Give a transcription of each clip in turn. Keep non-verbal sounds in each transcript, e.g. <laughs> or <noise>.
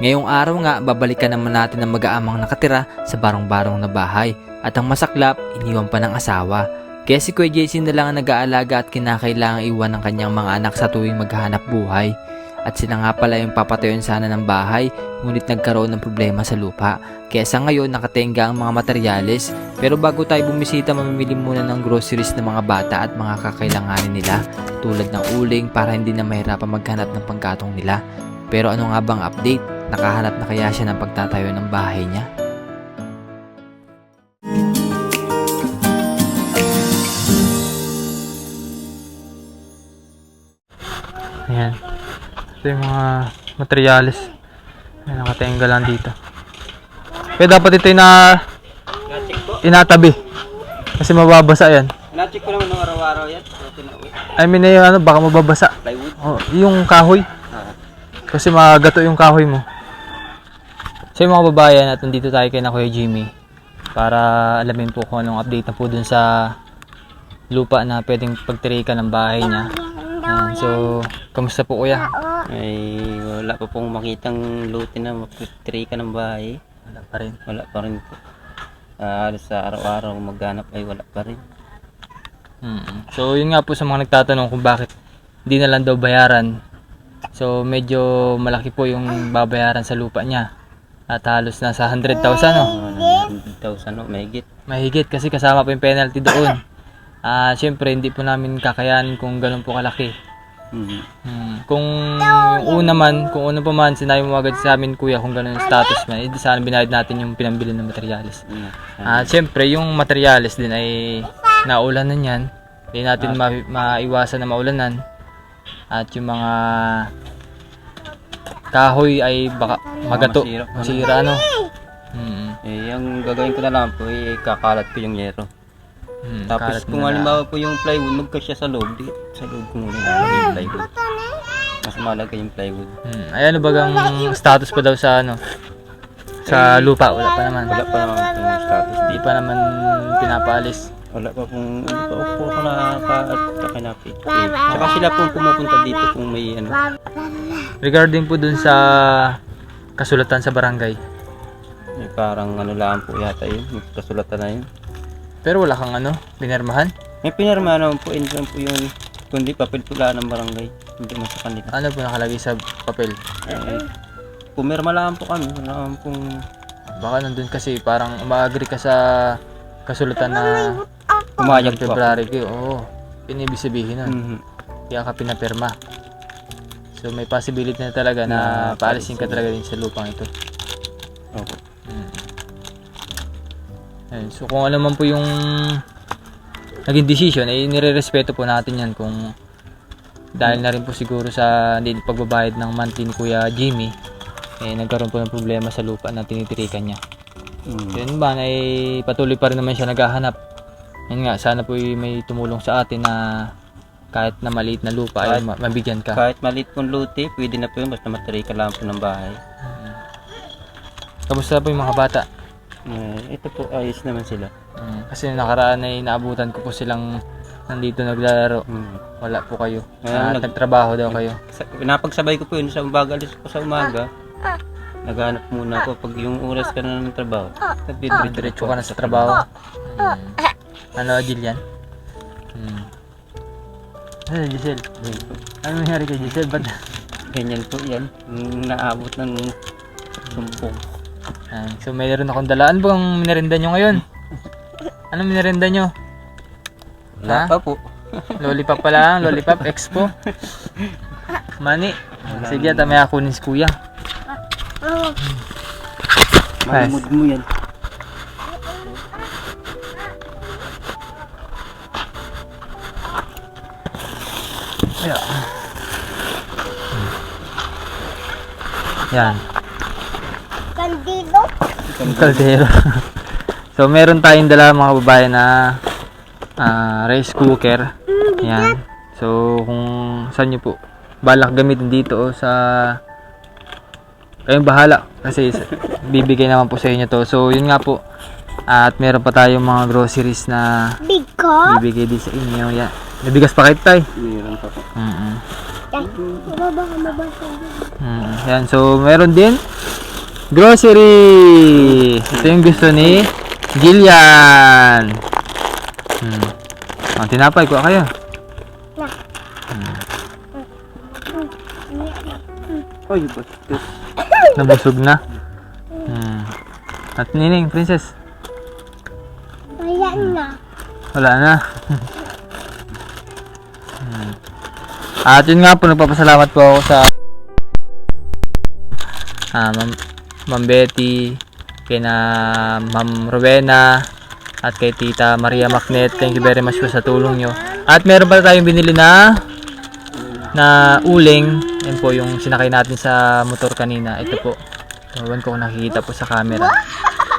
Ngayong araw nga, babalikan naman natin ang mag-aamang nakatira sa barong-barong na bahay at ang masaklap, iniwan pa ng asawa. Kaya si Kuya JC na lang ang nag-aalaga at kinakailangang iwan ng kanyang mga anak sa tuwing maghahanap buhay. At sila nga pala yung papatayon sana ng bahay, ngunit nagkaroon ng problema sa lupa. Kaya sa ngayon nakatenga ang mga materyales. Pero bago tayo bumisita, mamimili muna ng groceries ng mga bata at mga kakailanganin nila tulad ng uling para hindi na mahirapan maghanap ng pangkatong nila. Pero ano nga bang update? Nakahanap na kaya siya ng pagtatayo ng bahay niya? Ayan. Ito yung mga materials. Ayan, nakatenga lang dito. Kaya dapat ito yung na inatabi. Kasi mababasa yan. Na-check ko naman ng araw-araw yan. I mean, yung ano, baka mababasa. Plywood. Oh, yung kahoy. Ah. Kasi magato yung kahoy mo. So yung mga babayan at nandito tayo kay na Kuya Jimmy para alamin po kung anong update na po dun sa lupa na pwedeng pagtirikan ng bahay niya. Ayan, so, kamusta po kuya? Ay, wala pa pong makitang lote na mapitri ka ng bahay. Wala pa rin. Wala pa rin po. Halos sa araw-araw maghanap ay wala pa rin. Mm. So, yun nga po sa mga nagtatanong kung bakit hindi na lang daw bayaran. So, medyo malaki po yung babayaran sa lupa niya. At halos nasa 100,000 no? Uh, 100,000 no, mahigit. Mahigit kasi kasama pa yung penalty doon. <coughs> Ah, syempre hindi po namin kakayanin kung ganun po kalaki. Mhm. Hmm. Kung una man, kung una pa man, sinabi mo agad sa amin kuya kung ganun yung status man, edi sana binayad natin yung pinambili ng materials. Mm. At syempre, yung materials din ay naulanan yan. Hindi natin ma- maiwasan na maulanan. At yung mga kahoy ay baka magato, masira. masira ano. Hmm. Eh, yung gagawin ko na lang po, eh, kakalat ko yung yero. Hmm, Tapos kung halimbawa po yung plywood, magkasya sa loob, di, sa loob ko muna yung plywood. Mas malaga yung plywood. Hmm. Ay ano bagang status pa daw sa ano? Sa lupa, wala pa naman. Wala pa naman yung status dito. pa naman pinapaalis. Wala pa pong, hindi pa po ako nakakakinapit. Eh, tsaka sila pong pumupunta dito kung may ano. Regarding po dun sa kasulatan sa barangay. Eh, parang ano lang po yata yun. May kasulatan na yun. Pero wala kang ano, pinirmahan. May pinarma naman po, yun po yung kundi papel pula ng barangay. Hindi mo sa kanila. Ano po nakalagay sa papel? Eh, pumirma lang po kami. Wala naman pong Baka nandun kasi parang umaagree ka sa kasulatan na pumayag po ako. February kayo. Oo. Yun ibig sabihin nun. Mhm. Kaya ka pinapirma. So may possibility na talaga na Na paalisin ka talaga din sa lupang ito. Opo. Ayun. So kung ano man po yung naging decision, ay nire-respeto po natin yan kung dahil na rin po siguro sa hindi pagbabayad ng monthly ni Kuya Jimmy, eh nagkaroon po ng problema sa lupa na tinitirikan niya. Mhm. Yun ba, ay patuloy pa rin naman siya naghahanap. Yun nga, sana po ay may tumulong sa atin na kahit na maliit na lupa ay Kahit- ma- mabigyan ka. Kahit maliit pong lote, pwede na po yun. Basta matry ka lang po ng bahay. Kamusta po yung mga bata? Eh, ito po, ayos naman sila. Mm, kasi nakaraan ay naabutan ko po silang nandito naglalaro. Mhm. Wala po kayo. Ah, At nag- nagtrabaho daw kayo. Sa, napagsabay ko po yun sa umaga, alis ko sa umaga. Naghanap muna ako pag yung oras ka na ng trabaho. Nagdidiretso Diretso ka na sa trabaho. Mm. Ano, Jillian? Hmm. Ano, Giselle? Ano nangyari kay Giselle? Ba't? Ganyan po yan. Naabot ng sumpong. Ah, so, mayroon akong dala. Ano bang minerinda nyo ngayon? Ano minerinda nyo? Wala pa po. Lollipop pa lang, Lollipop Expo. Mani. Sige, tamay ako ni si Kuya. Malimod mo yan. Yeah. Yan. Bandido. Kaldero. <laughs> so, meron tayong dala mga babae na ah, rice cooker. Yan. So, kung saan nyo po balak gamitin dito o sa kayong bahala kasi bibigay naman po sa inyo to. So, yun nga po. At meron pa tayong mga groceries na bibigay din sa inyo. Yan. Nabigas pa kayo tay. Meron pa po. mm Ay, mababa ka mabasa. Hmm, yan. So, meron din grocery. Ito yung gusto ni Gillian. Hmm. Ang tinapay, kuha kayo. Ay, bastos. Nabusog na. Hmm. At nining, princess. Ayan na. Wala na. <laughs> At yun nga po, nagpapasalamat po ako sa ah, Ma'am, Ma'am Betty, kay na Ma'am Rowena, at kay Tita Maria Macnet. Thank you very much po sa tulong nyo. At meron pala tayong binili na na uling. Yan po yung sinakay natin sa motor kanina. Ito po. Ewan ko kung nakikita po sa camera.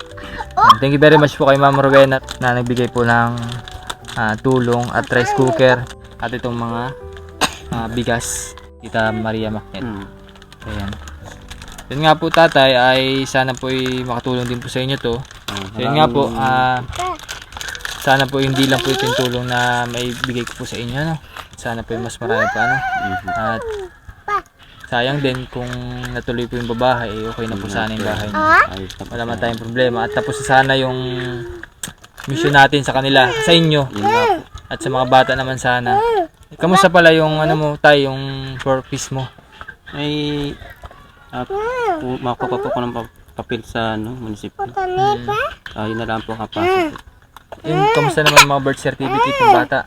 <laughs> Thank you very much po kay Ma'am Rowena na nagbigay po ng ah, tulong at rice cooker at itong mga ah, bigas. Tita Maria Macnet. Hmm. Ayan. Yun nga po tatay ay sana po ay makatulong din po sa inyo to. Ah, So yun nga po, ah, sana po hindi lang po ito yung tulong na may bigay ko po sa inyo. No? Sana po yung mas marami pa. No? Mhm. At sayang din kung natuloy po yung babae, eh, okay na po sana yung bahay niyo. Po. Wala man tayong problema. At tapos na sana yung mission natin sa kanila, sa inyo. Yun nga po. At sa mga bata naman sana. Kamusta pala yung ano mo, tay, yung purpose mo? Ay, makuha pa po ng pa- papel sa ano, munisipyo. Ah, yun na lang po kapasok. Yung kamusta naman yung mga birth certificate ng bata?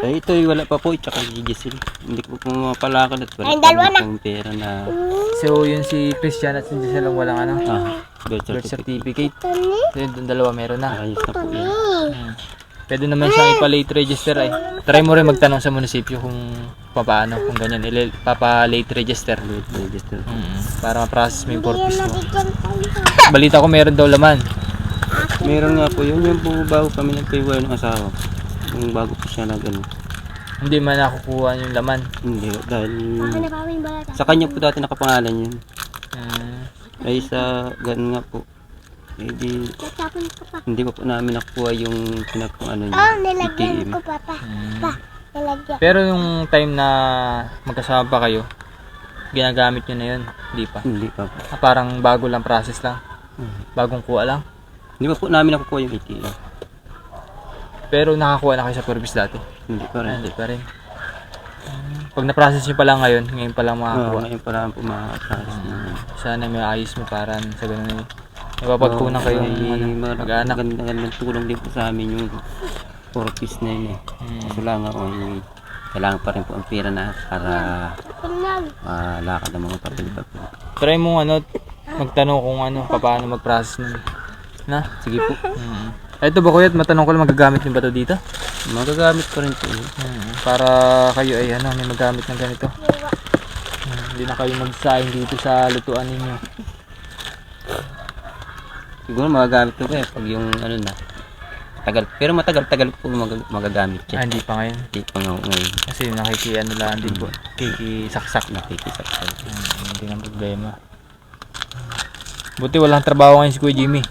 Ay, ito ay wala pa po, tsaka si Giselle. Hindi ko po mapalakad at wala pa dalawa na. pong pera na So, yun si Christian at si Giselle ang walang ano, ah, birth birth certificate. certificate. So, yun, yung dalawa meron na. Ayos na po yan. Hmm. Pwede naman siyang ipa-late register ay. Try mo rin magtanong sa munisipyo kung papaano, kung ganyan. Ili- papa-late register. Late register. Mm, para ma-process mo yung purpose mo. Balita ko meron daw laman. Meron nga po yun, yung po bago kami nagkaiway ng asawa. Yung bago po siya nag ano. Hindi man nakukuha yung laman. Hindi, dahil sa kanya po dati nakapangalan yun. Mm, Ay sa ganun nga po. Eh di, ko pa. hindi pa po namin nakuha yung pinakang ano Oh, niya. nilagyan ko papa. mm. Pa, nilagyan. Pero yung time na magkasama pa kayo, ginagamit nyo na yun, hindi pa. Hindi pa po. Ah, parang bago lang process lang. Mhm. Bagong kuha lang. Hindi pa po namin nakukuha yung ATM. Pero nakakuha na kayo sa purpose dati. Hindi pa Ah, rin. hindi pa rin. Pag na-process nyo pa lang ngayon, ngayon pa lang Oo, makakuha. ngayon pa lang po makakasaras na. Sana may ayos mo para sa ganun eh. Napapagpunan kayong ano, mag-anak. Magandang tulong din po sa amin yung purpose na yun eh. Hmm. Kaso lang ako yung kailangan pa rin po ang pera na para malakad ang mga papel-papel. Try mo ano, magtanong kung ano, paano mag-process nun. Na? Sige po, Mm. Ito ba kuya, matanong ko lang magagamit yung ba to dito? magagamit pa rin po yun. Mm. Para kayo ay ano, may magamit ng ganito. Mm, Hindi na kayo magsayang dito sa lutuan ninyo. Siguro magagamit ko eh pag yung ano na. Tagal, pero matagal-tagal po mag- magagamit Ah, yan. hindi pa ngayon. Hindi pa nga ngayon. Kasi nakiki ano lang din po. Kikisaksak na. Nakikisakal. Mm, hindi na problema. Buti walang trabaho ngayon si Kuya Jimmy.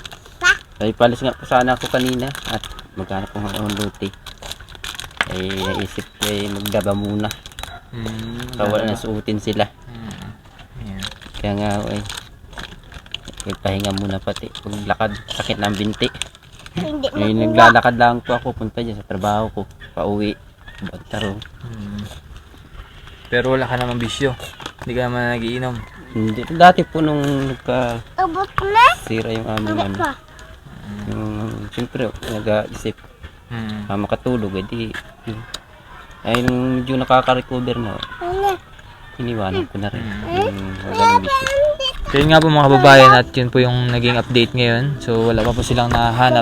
Ay, palis nga po sana ako kanina at maghanap po ng luti. Ay, naisip ko ay magdaba muna. Mm, Kaya wala na suutin sila. Mm. Ayan. Kaya nga, ay, pahinga muna pati. Pag lakad, sakit ng binti. Hindi Ay, naglalakad lang po ako punta dyan sa trabaho ko. Pauwi. Bantaro. Mm. Pero wala ka namang bisyo. Hindi ka naman nagiinom. Hindi. Dati po nung nagka Ubot na. sira yung aming ano. pa. Yung, siyempre, nag-isip Mm. ah, makatulog. Eh, di, yun. ay, nung medyo nakaka-recover na, Ano? iniwanan ko na rin. Mm. Yung magaling bisyo. So yun nga po mga kababayan at yun po yung naging update ngayon. So wala pa po silang nahanap.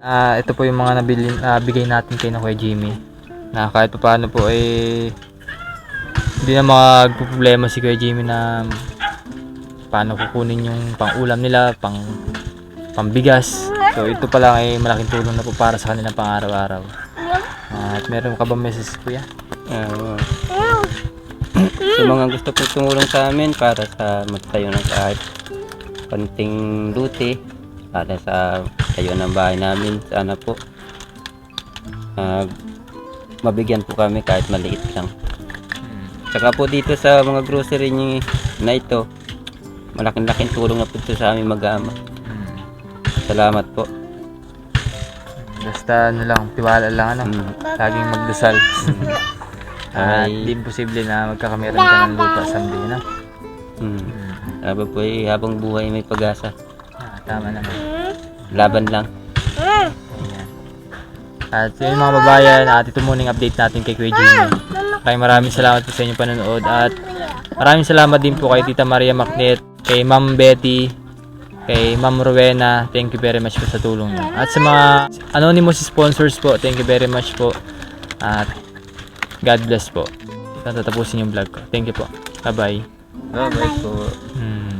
Ah, ito po yung mga nabili, ah, bigay natin kay na Kuya Jimmy. Na kahit pa paano po eh hindi na magpo-problema si Kuya Jimmy na paano kukunin yung pang-ulam nila, pang pambigas. So ito pa lang ay malaking tulong na po para sa kanilang pang-araw-araw. Ah, at meron ka ba message Kuya? Ah, sa mga gusto po tumulong sa amin para sa magtayo ng kahit panting luti para sa tayo ng bahay namin sana po ah, mabigyan po kami kahit maliit lang Tsaka po dito sa mga grocery na ito, malaking laking tulong na po ito sa aming mag-ama. Salamat po. Basta ano lang, tiwala lang ano. Mm. Laging magdasal. At Ay. di imposible na magkakamiran ka ng lupa someday, no? Mm. Sabi po eh, habang buhay may pag-asa. Ah, tama naman. Laban lang. Ayan. At yun mga babayan, at ito muna yung update natin kay Kuya Jimmy. Maraming maraming salamat po sa inyong panonood at maraming salamat din po kay Tita Maria Macnet, kay Ma'am Betty, kay Ma'am Rowena, thank you very much po sa tulong niyo. At sa mga anonymous sponsors po, thank you very much po. At God bless po. Ito tatapusin yung vlog ko. Thank you po. Bye-bye. Bye-bye po. Hmm.